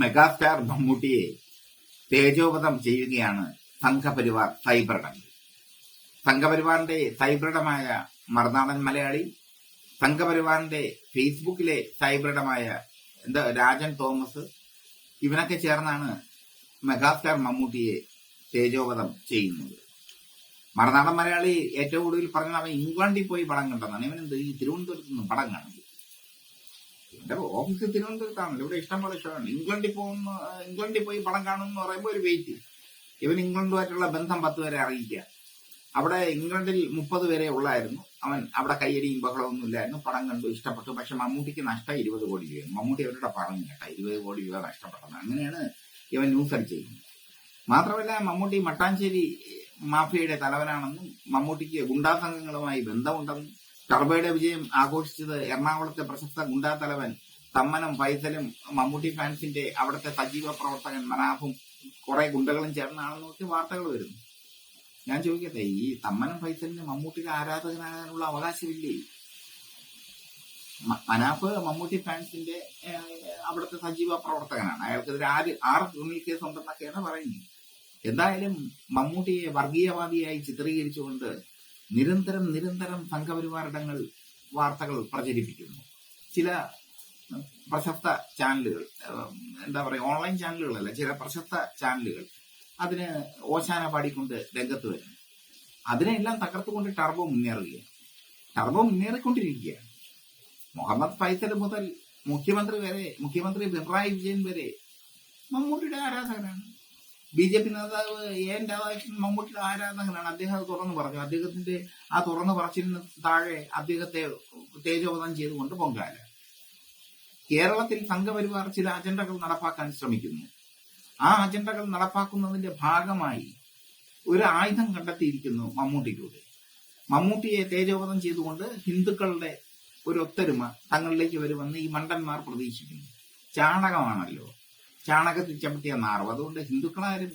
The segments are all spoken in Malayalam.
മെഗാസ്റ്റാർ മമ്മൂട്ടിയെ തേജോവധം ചെയ്യുകയാണ് സംഘപരിവാർ സൈബർഡം സംഘപരിവാറിന്റെ സൈബർഡമായ മറുനാടൻ മലയാളി സംഘപരിവാറിന്റെ ഫേസ്ബുക്കിലെ സൈബർഡമായ എന്താ രാജൻ തോമസ് ഇവനൊക്കെ ചേർന്നാണ് മെഗാസ്റ്റാർ മമ്മൂട്ടിയെ തേജോവധം ചെയ്യുന്നത്. മറുനാടൻ മലയാളി ഏറ്റവും കൂടുതൽ പറഞ്ഞത് അവൻ ഇംഗ്ലണ്ടിൽ പോയി പടം കണ്ടെന്നാണ് ഇവനെന്ത് ഈ തിരുവനന്തപുരത്ത് നിന്ന് പടം കാണുന്നത്? എന്റെ ഓഫീസ് തിരുവനന്തപുരത്താണല്ലോ. ഇവിടെ ഇഷ്ടം പോലെ ഇഷ്ടമാണ് ഇംഗ്ലണ്ടിൽ പോകുന്ന ഇംഗ്ലണ്ടിൽ പോയി പടം കാണുമെന്ന് പറയുമ്പോൾ ഒരു വെയിറ്റ് ഇവൻ ഇംഗ്ലണ്ടുമായിട്ടുള്ള ബന്ധം പത്ത് വരെ അറിയിക്കുക. അവിടെ ഇംഗ്ലണ്ടിൽ മുപ്പത് വരെ ഉള്ളായിരുന്നു. അവൻ അവിടെ കയ്യടിയും ബഹളമൊന്നും ഇല്ലായിരുന്നു. പടം കണ്ടു ഇഷ്ടപ്പെട്ടു. പക്ഷെ മമ്മൂട്ടിക്ക് നഷ്ടം ഇരുപത് കോടി രൂപ മമ്മൂട്ടി അവരുടെ പടം കേട്ട ഇരുപത് കോടി രൂപ നഷ്ടപ്പെട്ടത് അങ്ങനെയാണ് ഇവൻ ന്യൂസ് അടിച്ചിരിക്കുന്നത്. മാത്രമല്ല മമ്മൂട്ടി മട്ടാഞ്ചേരി മാഫിയയുടെ തലവനാണെന്നും മമ്മൂട്ടിക്ക് ഗുണ്ടാ സംഘങ്ങളുമായി ബന്ധമുണ്ടെന്നും ടർബയുടെ വിജയം ആഘോഷിച്ചത് എറണാകുളത്തെ പ്രശസ്ത ഗുണ്ടാ തലവൻ തമ്മനം ഫൈസലും മമ്മൂട്ടി ഫാൻസിന്റെ അവിടുത്തെ സജീവ പ്രവർത്തകൻ മനാഫും കുറെ ഗുണ്ടകളും ചേർന്നാണെന്ന് നോക്കി വാർത്തകൾ വരുന്നു. ഞാൻ ചോദിക്കട്ടെ ഈ തമ്മനം ഫൈസലിന് മമ്മൂട്ടിയുടെ ആരാധകനാകാനുള്ള അവകാശമില്ലേ? മനാഫ് മമ്മൂട്ടി ഫാൻസിന്റെ അവിടുത്തെ സജീവ പ്രവർത്തകനാണ്. അയാൾക്കെതിരെ ആര് ആറ് ക്രിമിനൽ കേസ് ഉണ്ടെന്നൊക്കെയാണ് പറയുന്നത്. എന്തായാലും മമ്മൂട്ടിയെ വർഗീയവാദിയായി ചിത്രീകരിച്ചുകൊണ്ട് നിരന്തരം നിരന്തരം സംഘപരിവാറിടങ്ങൾ വാർത്തകൾ പ്രചരിപ്പിക്കുന്നു. ചില പ്രശസ്ത ചാനലുകൾ എന്താ പറയുക ഓൺലൈൻ ചാനലുകളല്ല ചില പ്രശസ്ത ചാനലുകൾ അതിന് ഓശാന പാടിക്കൊണ്ട് രംഗത്ത് വരുന്നു. അതിനെല്ലാം തകർത്തുകൊണ്ട് ടർബോ മുന്നേറുകയാണ്. ടർബോ മുന്നേറിക്കൊണ്ടിരിക്കുകയാണ്. മുഹമ്മദ് ഫൈസൽ മുതൽ മുഖ്യമന്ത്രി വരെ മുഖ്യമന്ത്രി പിണറായി വിജയൻ വരെ മമ്മൂട്ടിയുടെ ആരാധകനാണ് ബി ജെ പി നേതാവ് എൻ രാധാകൃഷ്ണൻ മമ്മൂട്ടിയുടെ ആരാധകനാണ് അദ്ദേഹം അത് തുറന്നു പറഞ്ഞു. അദ്ദേഹത്തിന്റെ ആ തുറന്നു പറച്ചിലിന് താഴെ അദ്ദേഹത്തെ തേജോവധം ചെയ്തുകൊണ്ട് പൊങ്കാല. കേരളത്തിൽ സംഘപരിവാർ ചില അജണ്ടകൾ നടപ്പാക്കാൻ ശ്രമിക്കുന്നു. ആ അജണ്ടകൾ നടപ്പാക്കുന്നതിന്റെ ഭാഗമായി ഒരു ആയുധം കണ്ടെത്തിയിരിക്കുന്നു മമ്മൂട്ടിയിലൂടെ. മമ്മൂട്ടിയെ തേജോവധം ചെയ്തുകൊണ്ട് ഹിന്ദുക്കളുടെ ഒരു ഒത്തൊരുമ തങ്ങളിലേക്ക് വരുമെന്ന് ഈ മണ്ടന്മാർ പ്രതീക്ഷിക്കുന്നു. ചാണകമാണല്ലോ. ചാണകത്തിൽ ചവിട്ടിയ നാർവ് അതുകൊണ്ട് ഹിന്ദുക്കളാരും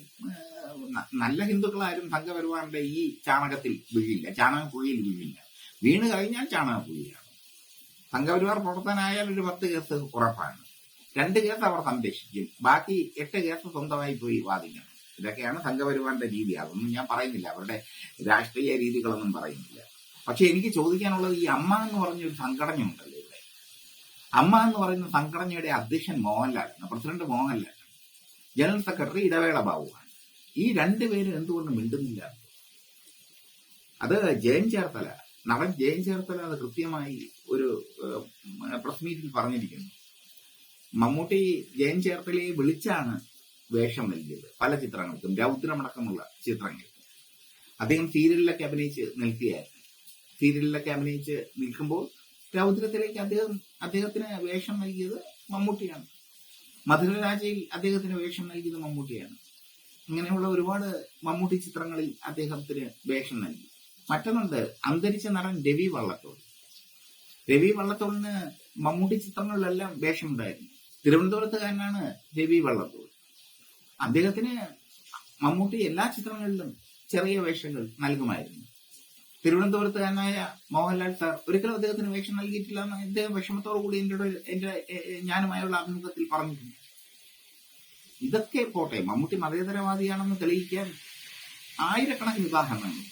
നല്ല ഹിന്ദുക്കളാരും സംഘപരിവാറിന്റെ ഈ ചാണകത്തിൽ വീഴില്ല. ചാണകക്കുഴിയിൽ വീഴില്ല. വീണ് കഴിഞ്ഞാൽ ചാണകക്കുഴിയാണ് സംഘപരിവാർ പ്രവർത്തനായാൽ ഒരു പത്ത് കേസ് ഉറപ്പാണ്. രണ്ട് കേസ് അവർ സംരക്ഷിക്കും. ബാക്കി എട്ട് കേസ് സ്വന്തമായി പോയി വാദിക്കണം. ഇതൊക്കെയാണ് സംഘപരിവാറിന്റെ രീതി. അതൊന്നും ഞാൻ പറയുന്നില്ല. അവരുടെ രാഷ്ട്രീയ രീതികളൊന്നും പറയുന്നില്ല. പക്ഷെ എനിക്ക് ചോദിക്കാനുള്ളത് ഈ അമ്മ എന്ന് പറഞ്ഞൊരു സംഘടനയുണ്ട്. അമ്മ എന്ന് പറയുന്ന സംഘടനയുടെ അധ്യക്ഷൻ മോഹൻലാലാണ് പ്രസിഡന്റ് മോഹൻലാലാണ് ജനറൽ സെക്രട്ടറി ഇടവേള ബാബുവാണ് ഈ രണ്ടുപേരും എന്തുകൊണ്ട് മിണ്ടുന്നില്ല? അത് ജയൻ ചേർത്തല നടൻ ജയൻ ചേർത്തല അത് കൃത്യമായി ഒരു പ്രസ് മീറ്റിൽ പറഞ്ഞിരിക്കുന്നു. മമ്മൂട്ടി ജയൻ ചേർത്തലയെ വിളിച്ചാണ് വേഷം നൽകിയത് പല ചിത്രങ്ങൾക്കും രൗദ്രമടക്കമുള്ള ചിത്രങ്ങൾ. അദ്ദേഹം സീരിയലിലൊക്കെ അഭിനയിച്ച് നിൽക്കുകയായിരുന്നു. സീരിയലിലൊക്കെ അഭിനയിച്ച് നിൽക്കുമ്പോൾ രൗദ്രത്തിലേക്ക് അദ്ദേഹം അദ്ദേഹത്തിന് വേഷം നൽകിയത് മമ്മൂട്ടിയാണ്. മധുരരാജയിൽ അദ്ദേഹത്തിന് വേഷം നൽകിയത് മമ്മൂട്ടിയാണ്. ഇങ്ങനെയുള്ള ഒരുപാട് മമ്മൂട്ടി ചിത്രങ്ങളിൽ അദ്ദേഹത്തിന് വേഷം നൽകി. മറ്റൊന്നുണ്ട് അന്തരിച്ച നടൻ രവി വള്ളത്തോൾ. രവി വള്ളത്തോളിന് മമ്മൂട്ടി ചിത്രങ്ങളിലെല്ലാം വേഷമുണ്ടായിരുന്നു. തിരുവനന്തപുരത്തുകാരനാണ് രവി വള്ളത്തോൾ. അദ്ദേഹത്തിന് മമ്മൂട്ടി എല്ലാ ചിത്രങ്ങളിലും ചെറിയ വേഷങ്ങൾ നൽകുമായിരുന്നു. തിരുവനന്തപുരത്തുകാരനായ മോഹൻലാൽ സാർ ഒരിക്കലും അദ്ദേഹത്തിന് വേഷം നൽകിയിട്ടില്ല എന്ന് അദ്ദേഹം വിഷമത്തോടു കൂടി എന്റെ എന്റെ ഞാനുമായുള്ള അഭിമുഖത്തിൽ പറഞ്ഞിട്ടുണ്ട്. ഇതൊക്കെ പോട്ടെ മമ്മൂട്ടി മതേതരവാദിയാണെന്ന് തെളിയിക്കാൻ ആയിരക്കണക്കിന് ഉദാഹരണങ്ങൾ.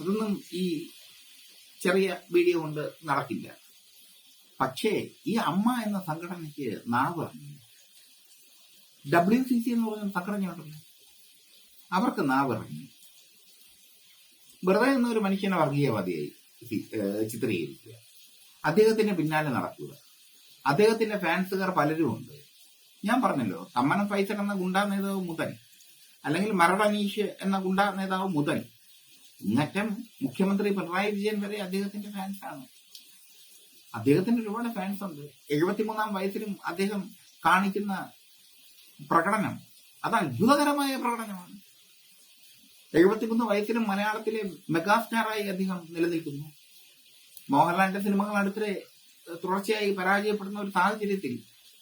അതൊന്നും ഈ ചെറിയ വീഡിയോ കൊണ്ട് നടക്കില്ല. പക്ഷേ ഈ അമ്മ എന്ന സംഘടനയ്ക്ക് നാവ് ഡബ്ല്യു സി സി എന്ന് പറഞ്ഞ സംഘടനയുണ്ടല്ലോ. അവർക്ക് നാവ് ഇറങ്ങി വെറുതെ എന്നൊരു ഒരു മനുഷ്യനെ വർഗീയവാദിയായി ചിത്രീകരിക്കുക. അദ്ദേഹത്തിന്റെ പിന്നാലെ നടക്കുക. അദ്ദേഹത്തിന്റെ ഫാൻസുകാർ പലരും ഉണ്ട്. ഞാൻ പറഞ്ഞല്ലോ തമ്മനം ഫൈസൽ എന്ന ഗുണ്ടാ നേതാവ് മുതൽ അല്ലെങ്കിൽ മരടനീഷ് എന്ന ഗുണ്ടാ നേതാവ് മുതൽ ഇങ്ങറ്റം മുഖ്യമന്ത്രി പിണറായി വിജയൻ വരെ അദ്ദേഹത്തിന്റെ ഫാൻസാണ്. അദ്ദേഹത്തിന് ഒരുപാട് ഫാൻസ് ഉണ്ട് എഴുപത്തിമൂന്നാം വയസ്സിലും അദ്ദേഹം കാണിക്കുന്ന പ്രകടനം അത് അത്ഭുതകരമായ പ്രകടനമാണ്. എഴുപത്തിമൂന്ന് വയസ്സിലും മലയാളത്തിലെ മെഗാസ്റ്റാറായി അദ്ദേഹം നിലനിൽക്കുന്നു. മോഹൻലാലിന്റെ സിനിമകൾ അടുത്തിടെ തുടർച്ചയായി പരാജയപ്പെടുന്ന ഒരു സാഹചര്യത്തിൽ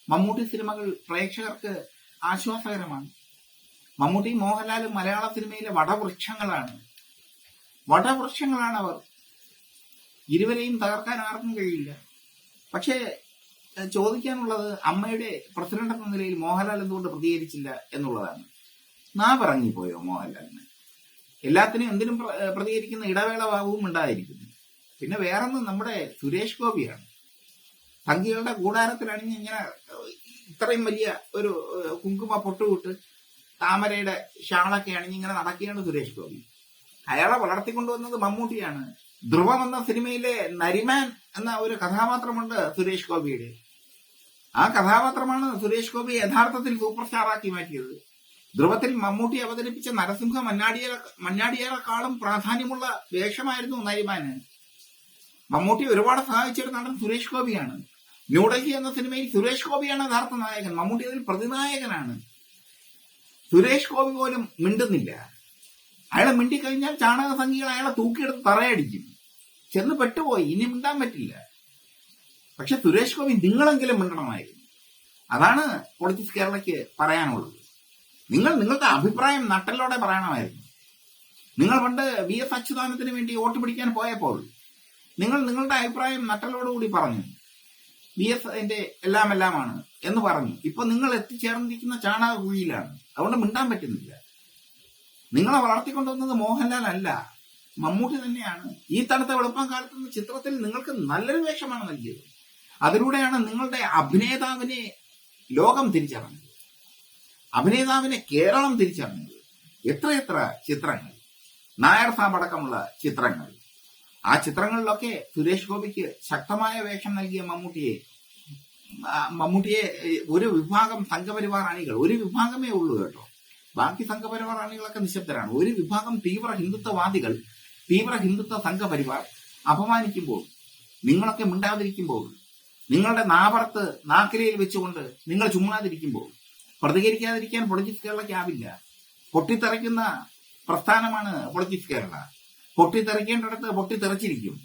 മമ്മൂട്ടി സിനിമകൾ പ്രേക്ഷകർക്ക് ആശ്വാസകരമാണ്. മമ്മൂട്ടി മോഹൻലാലും മലയാള സിനിമയിലെ വടവൃക്ഷങ്ങളാണ്. വടവൃക്ഷങ്ങളാണ് അവർ ഇരുവരെയും തകർക്കാൻ ആർക്കും കഴിയില്ല. പക്ഷേ ചോദിക്കാനുള്ളത് അമ്മയുടെ പ്രസിഡന്റ് എന്ന നിലയിൽ മോഹൻലാൽ എന്തുകൊണ്ട് പ്രതികരിച്ചില്ല എന്നുള്ളതാണ്. നാ പറഞ്ഞുപോയോ മോഹൻലാലിന്? എല്ലാത്തിനും എന്തിനും പ്രതികരിക്കുന്ന ഇടവേള ഭാവവും ഉണ്ടായിരിക്കുന്നു. പിന്നെ വേറൊന്ന് നമ്മുടെ സുരേഷ് ഗോപിയാണ്. സംഘികളുടെ കൂടാരത്തിലാണെങ്കിൽ ഇങ്ങനെ ഇത്രയും വലിയ ഒരു കുങ്കുമ പൊട്ടുവിട്ട് താമരയുടെ ഷാളൊക്കെ അണിഞ്ഞ് ഇങ്ങനെ നടക്കുകയാണ് സുരേഷ് ഗോപി. അയാളെ വളർത്തിക്കൊണ്ടുവന്നത് മമ്മൂട്ടിയാണ്. ധ്രുവം എന്ന സിനിമയിലെ നരിമാൻ എന്ന ഒരു കഥാപാത്രമുണ്ട് സുരേഷ് ഗോപിയുടെ. ആ കഥാപാത്രമാണ് സുരേഷ് ഗോപി യഥാർത്ഥത്തിൽ സൂപ്പർ സ്റ്റാറാക്കി മാറ്റിയത്. ധ്രുവത്തിൽ മമ്മൂട്ടി അവതരിപ്പിച്ച നരസിംഹ മന്നാടിയെ മന്നാടിയേക്കാളും പ്രാധാന്യമുള്ള വേഷമായിരുന്നു നരിമാന്. മമ്മൂട്ടി ഒരുപാട് സഹായിച്ചൊരു നടൻ സുരേഷ് ഗോപിയാണ്. ന്യൂഡൽഹി എന്ന സിനിമയിൽ സുരേഷ് ഗോപിയാണ് യഥാർത്ഥ നായകൻ. മമ്മൂട്ടി അതിൽ പ്രതിനായകനാണ്. സുരേഷ് ഗോപി പോലും മിണ്ടുന്നില്ല. അയാളെ മിണ്ടിക്കഴിഞ്ഞാൽ ചാണക സംഖ്യകൾ അയാളെ തൂക്കിയെടുത്ത് തറയടിക്കും. ചെന്ന് പെട്ടുപോയി. ഇനി മിണ്ടാൻ പറ്റില്ല. പക്ഷെ സുരേഷ് ഗോപി നിങ്ങളെങ്കിലും മിണ്ടണമായിരുന്നു. അതാണ് പൊളിറ്റിക്സ് കേരളയ്ക്ക് പറയാനുള്ളത്. നിങ്ങൾ നിങ്ങളുടെ അഭിപ്രായം നട്ടലോടെ പറയണമായിരുന്നു. നിങ്ങൾ പണ്ട് വി എസ് അച്യുതാനത്തിന് വേണ്ടി വോട്ട് പിടിക്കാൻ പോയപ്പോൾ നിങ്ങൾ നിങ്ങളുടെ അഭിപ്രായം നട്ടലോടുകൂടി പറഞ്ഞു. വി എസ് എന്റെ എല്ലാം എല്ലാമാണ് എന്ന് പറഞ്ഞു. ഇപ്പൊ നിങ്ങൾ എത്തിച്ചേർന്നിരിക്കുന്ന ചാണക കുഴിയിലാണ് അതുകൊണ്ട് മിണ്ടാൻ പറ്റുന്നില്ല. നിങ്ങളെ വളർത്തിക്കൊണ്ടുവന്നത് മോഹൻലാൽ അല്ല. മമ്മൂട്ടി തന്നെയാണ്. ഈ തണുത്ത വെളുപ്പം കാലത്ത് എന്ന ചിത്രത്തിൽ നിങ്ങൾക്ക് നല്ലൊരു വേഷമാണ് നൽകിയത്. അതിലൂടെയാണ് നിങ്ങളുടെ അഭിനേതാവിനെ ലോകം തിരിച്ചറിഞ്ഞത്. അഭിനേതാവിനെ കേരളം തിരിച്ചറിഞ്ഞത്. എത്രയെത്ര ചിത്രങ്ങൾ. നായർ സാബ് അടക്കമുള്ള ചിത്രങ്ങൾ. ആ ചിത്രങ്ങളിലൊക്കെ സുരേഷ് ഗോപിക്ക് ശക്തമായ വേഷം നൽകിയ മമ്മൂട്ടിയെ മമ്മൂട്ടിയെ ഒരു വിഭാഗം സംഘപരിവാർ അണികൾ ഒരു വിഭാഗമേ ഉള്ളൂ കേട്ടോ. ബാക്കി സംഘപരിവാർ അണികളൊക്കെ നിശബ്ദരാണ്. ഒരു വിഭാഗം തീവ്ര ഹിന്ദുത്വവാദികൾ തീവ്ര ഹിന്ദുത്വ സംഘപരിവാർ അപമാനിക്കുമ്പോൾ നിങ്ങളൊക്കെ മിണ്ടാതിരിക്കുമ്പോൾ നിങ്ങളുടെ നാപറത്ത് നാക്കിലയിൽ വെച്ചുകൊണ്ട് നിങ്ങൾ ചുമ്മാതിരിക്കുമ്പോൾ പ്രതികരിക്കാതിരിക്കാൻ പൊളിറ്റിക്സ് കേരളയ്ക്ക് ആവില്ല പൊട്ടിത്തെറിക്കുന്ന പ്രസ്ഥാനമാണ് പൊളിറ്റിക്സ് കേരള. പൊട്ടിത്തെറിക്കേണ്ടിടത്ത് പൊട്ടിത്തെറിച്ചിരിക്കും.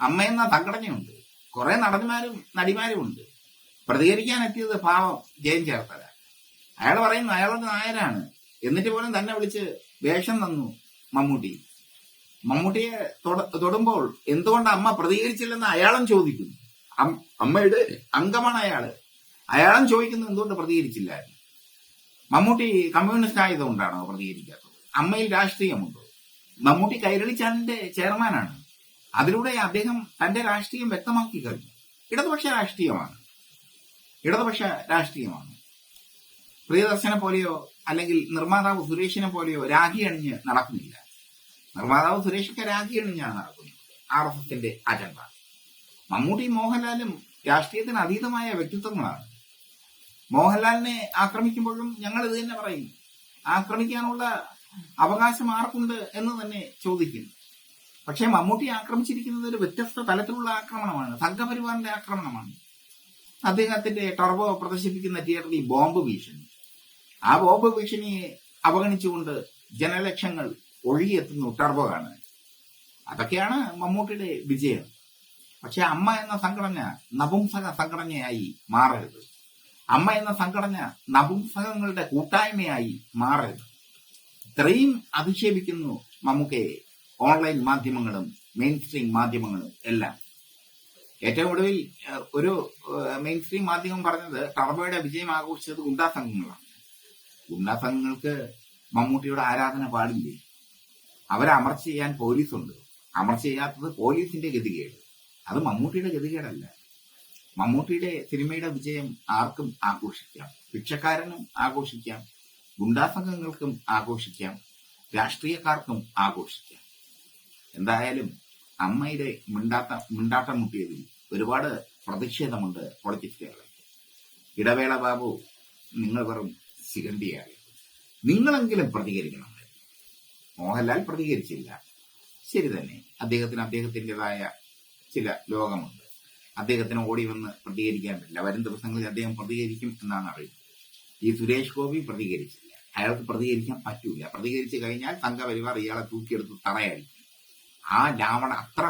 അമ്മയെന്ന സംഘടനയുണ്ട്. കുറെ നടന്മാരും നടിമാരും ഉണ്ട്. പ്രതികരിക്കാൻ എത്തിയത് പാവം ജയൻ ചേർത്തല. അയാൾ പറയുന്നു അയാളുടെ നായരാണ്. എന്നിട്ട് പോലും തന്നെ വിളിച്ച് വേഷം തന്നു മമ്മൂട്ടി. മമ്മൂട്ടിയെ തൊടുമ്പോൾ എന്തുകൊണ്ട് അമ്മ പ്രതികരിച്ചില്ലെന്ന് അയാളും ചോദിക്കുന്നു. അമ്മയുടെ അംഗമാണ് അയാൾ അയാളും ചോദിക്കുന്നു എന്തുകൊണ്ട് പ്രതികരിച്ചില്ല. മമ്മൂട്ടി കമ്മ്യൂണിസ്റ്റ് ആയതുകൊണ്ടാണോ പ്രതികരിക്കാത്തത്? അമ്മയിൽ രാഷ്ട്രീയമുണ്ടോ? മമ്മൂട്ടി കൈരളി ചാനലിന്റെ ചെയർമാനാണ്. അതിലൂടെ അദ്ദേഹം തന്റെ രാഷ്ട്രീയം വ്യക്തമാക്കി കഴിഞ്ഞു. ഇടതുപക്ഷ രാഷ്ട്രീയമാണ്. ഇടതുപക്ഷ രാഷ്ട്രീയമാണ്. പ്രിയദർശനെ പോലെയോ അല്ലെങ്കിൽ നിർമ്മാതാവ് സുരേഷിനെ പോലെയോ രാഖി അണിഞ്ഞ് നടക്കുന്നില്ല. നിർമ്മാതാവ് സുരേഷൊക്കെ രാഖി അണിഞ്ഞാണ് നടക്കുന്നത്. ആർ എസ് എസിന്റെ അജണ്ട. മമ്മൂട്ടി മോഹൻലാലും രാഷ്ട്രീയത്തിന് അതീതമായ വ്യക്തിത്വങ്ങളാണ്. മോഹൻലാലിനെ ആക്രമിക്കുമ്പോഴും ഞങ്ങൾ ഇത് തന്നെ പറയും. ആക്രമിക്കാനുള്ള അവകാശം ആർക്കുണ്ട് എന്ന് തന്നെ ചോദിക്കും. പക്ഷെ മമ്മൂട്ടി ആക്രമിച്ചിരിക്കുന്നത് ഒരു വ്യത്യസ്ത തലത്തിലുള്ള ആക്രമണമാണ്. സംഘപരിവാറിന്റെ ആക്രമണമാണ്. അദ്ദേഹത്തിന്റെ ടർബോ പ്രദർശിപ്പിക്കുന്ന തിയേറ്ററിൽ ബോംബ് ഭീഷണി. ആ ബോംബ് ഭീഷണിയെ അവഗണിച്ചുകൊണ്ട് ജനലക്ഷങ്ങൾ ഒഴുകിയെത്തുന്നു ടർബോ കാണാൻ അതൊക്കെയാണ് മമ്മൂട്ടിയുടെ വിജയം. പക്ഷെ അമ്മ എന്ന സംഘടന നപുംസക സംഘടനയായി മാറരുത്. അമ്മ എന്ന സംഘടന നപുംസകങ്ങളുടെ കൂട്ടായ്മയായി മാറരുത്. ഇത്രയും അധിക്ഷേപിക്കുന്നു മമ്മൂക്കയെ. ഓൺലൈൻ മാധ്യമങ്ങളും മെയിൻ സ്ട്രീം മാധ്യമങ്ങളും എല്ലാം. ഏറ്റവും ഒടുവിൽ ഒരു മെയിൻ സ്ട്രീം മാധ്യമം പറഞ്ഞത് ടർബോയുടെ വിജയം ആഘോഷിച്ചത് ഗുണ്ടാ സംഘങ്ങളാണ്. ഗുണ്ടാ സംഘങ്ങൾക്ക് മമ്മൂട്ടിയുടെ ആരാധന പാടില്ലേ? അവരെ അമർച്ച ചെയ്യാൻ പോലീസുണ്ട്. അമർച്ച ചെയ്യാത്തത് പോലീസിന്റെ ഗതികേട്. അത് മമ്മൂട്ടിയുടെ ഗതികേടല്ല. മമ്മൂട്ടിയുടെ സിനിമയുടെ വിജയം ആർക്കും ആഘോഷിക്കാം. ഭിക്ഷക്കാരനും ആഘോഷിക്കാം. ഗുണ്ടാസംഘങ്ങൾക്കും ആഘോഷിക്കാം. രാഷ്ട്രീയക്കാർക്കും ആഘോഷിക്കാം. എന്തായാലും അമ്മയുടെ മിണ്ടാത്ത മിണ്ടാട്ടം മുട്ടിയതിൽ ഒരുപാട് പ്രതിഷേധമുണ്ട് പൊളിറ്റിക്സ് കേരളത്തിൽ. ഇടവേള ബാബു നിങ്ങൾ വെറും ശിഖണ്ഡിയായി നിങ്ങളെങ്കിലും പ്രതികരിക്കണം. മോഹൻലാൽ പ്രതികരിച്ചില്ല. ശരി തന്നെ. അദ്ദേഹത്തിന് അദ്ദേഹത്തിന്റെതായ ചില ലോകമുണ്ട്. അദ്ദേഹത്തിന് ഓടി വന്ന് പ്രതികരിക്കാൻ പറ്റില്ല വരും ദിവസങ്ങളിൽ അദ്ദേഹം പ്രതികരിക്കും എന്നാണ് അറിയുന്നത്. ഈ സുരേഷ് ഗോപി പ്രതികരിച്ചില്ല. അയാൾക്ക് പ്രതികരിക്കാൻ പറ്റൂല. പ്രതികരിച്ചു കഴിഞ്ഞാൽ സംഘപരിവാർ ഇയാളെ തൂക്കിയെടുത്ത് തറയായിരിക്കും ആ ലാവണ അത്ര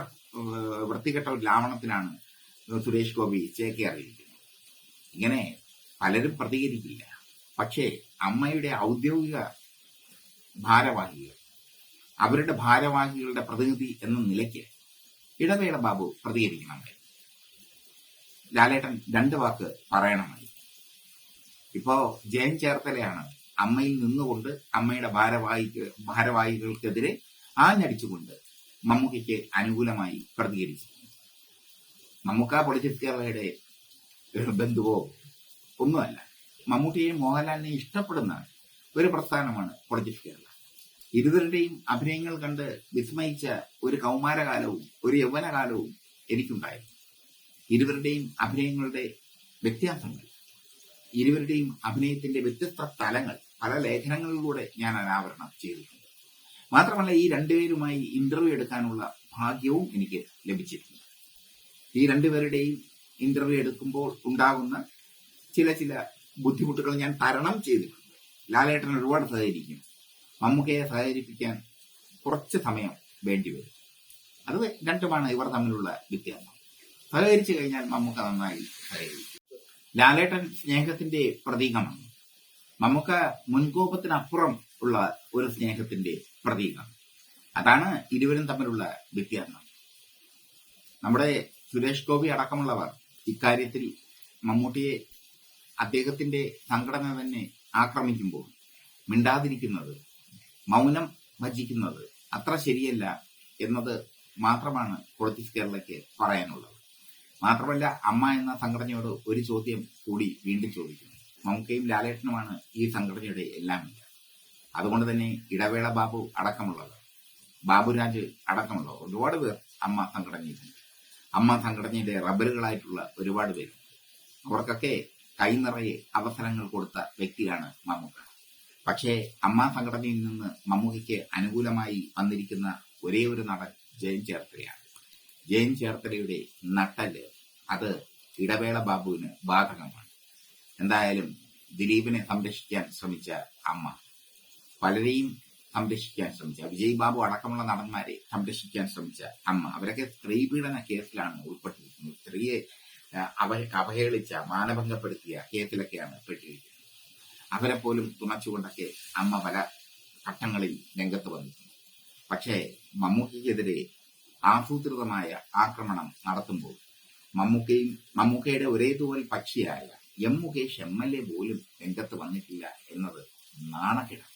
വൃത്തികെട്ട ഒരു ലാവണത്തിനാണ് സുരേഷ് ഗോപി ചേക്കേറിയിരിക്കുന്നത് ഇങ്ങനെ പലരും പ്രതികരിക്കില്ല. പക്ഷേ അമ്മയുടെ ഔദ്യോഗിക ഭാരവാഹികൾ അവരുടെ ഭാരവാഹികളുടെ പ്രതിനിധി എന്ന നിലയ്ക്ക് ഇടവേള ബാബു പ്രതികരിക്കണം. ലാലേട്ടൻ രണ്ട് വാക്ക് പറയണമായി ഇപ്പോ ജയൻ ചേർത്തലയാണ്. അമ്മയിൽ നിന്നുകൊണ്ട് അമ്മയുടെ ഭാരവാഹിക്ക് ഭാരവാഹികൾക്കെതിരെ ആഞ്ഞടിച്ചുകൊണ്ട് മമ്മൂക്കയ്ക്ക് അനുകൂലമായി പ്രതികരിച്ചു മമ്മൂക്ക പൊളിറ്റിക്സ് കേരളയുടെ ബന്ധുവോ ഒന്നുമല്ല. മമ്മൂട്ടിയെയും മോഹൻലാലിനെയും ഇഷ്ടപ്പെടുന്ന ഒരു പ്രസ്ഥാനമാണ് പൊളിറ്റിക്സ് കേരള ഇരുവരുടെയും അഭിനയങ്ങൾ കണ്ട് വിസ്മയിച്ച ഒരു കൗമാരകാലവും ഒരു യൗവനകാലവും എനിക്കുണ്ടായിരുന്നു. ഇരുവരുടെയും അഭിനയങ്ങളുടെ വ്യത്യാസങ്ങൾ ഇരുവരുടെയും അഭിനയത്തിന്റെ വ്യത്യസ്ത തലങ്ങൾ പല ലേഖനങ്ങളിലൂടെ ഞാൻ അനാവരണം ചെയ്തിട്ടുണ്ട്. മാത്രമല്ല ഈ രണ്ടുപേരുമായി ഇന്റർവ്യൂ എടുക്കാനുള്ള ഭാഗ്യവും എനിക്ക് ലഭിച്ചിട്ടുണ്ട്. ഈ രണ്ടുപേരുടെയും ഇന്റർവ്യൂ എടുക്കുമ്പോൾ ഉണ്ടാകുന്ന ചില ചില ബുദ്ധിമുട്ടുകൾ ഞാൻ തരണം ചെയ്തിട്ടുണ്ട്. ലാലേട്ടൻ ഒരുപാട് സഹകരിക്കും. മമ്മൂക്കയെ സഹകരിപ്പിക്കാൻ കുറച്ച് സമയം വേണ്ടിവരും അത് രണ്ടുമാണ് ഇവർ തമ്മിലുള്ള വ്യത്യാസം. സഹകരിച്ചു കഴിഞ്ഞാൽ മമ്മൂക്ക നന്നായി സഹകരിക്കും. ലാലേട്ടൻ സ്നേഹത്തിന്റെ പ്രതീകമാണ്. മമ്മൂക്ക മുൻകോപത്തിനപ്പുറം ഉള്ള ഒരു സ്നേഹത്തിന്റെ പ്രതീകം അതാണ് ഇരുവരും തമ്മിലുള്ള വ്യത്യാസം. നമ്മുടെ സുരേഷ് ഗോപി അടക്കമുള്ളവർ ഇക്കാര്യത്തിൽ മമ്മൂട്ടിയെ അദ്ദേഹത്തിന്റെ സംഘടന തന്നെ ആക്രമിക്കുമ്പോൾ മിണ്ടാതിരിക്കുന്നത് മൗനം ഭജിക്കുന്നത് അത്ര ശരിയല്ല എന്നത് മാത്രമാണ് പൊളിറ്റിക്സ് കേരളയ്ക്ക് പറയാനുള്ളത്. മാത്രമല്ല അമ്മ എന്ന സംഘടനയോട് ഒരു ചോദ്യം കൂടി വീണ്ടും ചോദിക്കുന്നു. മമ്മൂക്കയും ലാലേട്ടനുമാണ് ഈ സംഘടനയുടെ എല്ലാം. അതുകൊണ്ട് തന്നെ ഇടവേള ബാബു അടക്കമുള്ളവർ ബാബുരാജ് അടക്കമുള്ളവർ ഒരുപാട് പേർ അമ്മ സംഘടനയിലുണ്ട്. അമ്മ സംഘടനയുടെ റബ്ബറുകളായിട്ടുള്ള ഒരുപാട് പേര് അവർക്കൊക്കെ കൈനിറയെ അവസരങ്ങൾ കൊടുത്ത വ്യക്തിയാണ് മമ്മൂക്ക. പക്ഷേ അമ്മ സംഘടനയിൽ നിന്ന് മമ്മൂക്കയ്ക്ക് അനുകൂലമായി വന്നിരിക്കുന്ന ഒരേ ഒരു നടൻ ജയൻ ചേർത്തലയാണ് ജയൻ ചേർത്തലയുടെ നട്ടൽ അത് ഇടവേള ബാബുവിന് ബാധകമാണ്. എന്തായാലും ദിലീപിനെ സംരക്ഷിക്കാൻ ശ്രമിച്ച അമ്മ പലരെയും സംരക്ഷിക്കാൻ ശ്രമിച്ച വിജയ് ബാബു അടക്കമുള്ള നടന്മാരെ സംരക്ഷിക്കാൻ ശ്രമിച്ച അമ്മ അവരൊക്കെ സ്ത്രീ പീഡന കേസിലാണ് ഉൾപ്പെട്ടിരിക്കുന്നത്. സ്ത്രീയെ അവഹേളിച്ച മാനഭംഗപ്പെടുത്തിയ കേസിലൊക്കെയാണ് പെട്ടിരിക്കുന്നത്. അവരെ പോലും തുണച്ചുകൊണ്ടൊക്കെ അമ്മ പല ഘട്ടങ്ങളിൽ രംഗത്ത് വന്നിട്ടുണ്ട്. പക്ഷേ മമ്മൂക്കയ്ക്കെതിരെ ആസൂത്രിതമായ ആക്രമണം നടത്തുമ്പോൾ മമ്മൂക്കയും മമ്മൂക്കയുടെ ഒരേ തൂവൽ പക്ഷിയായ M Mukesh M L A പോലും രംഗത്ത് വന്നിട്ടില്ല എന്നത് നാണക്കേടാണ്.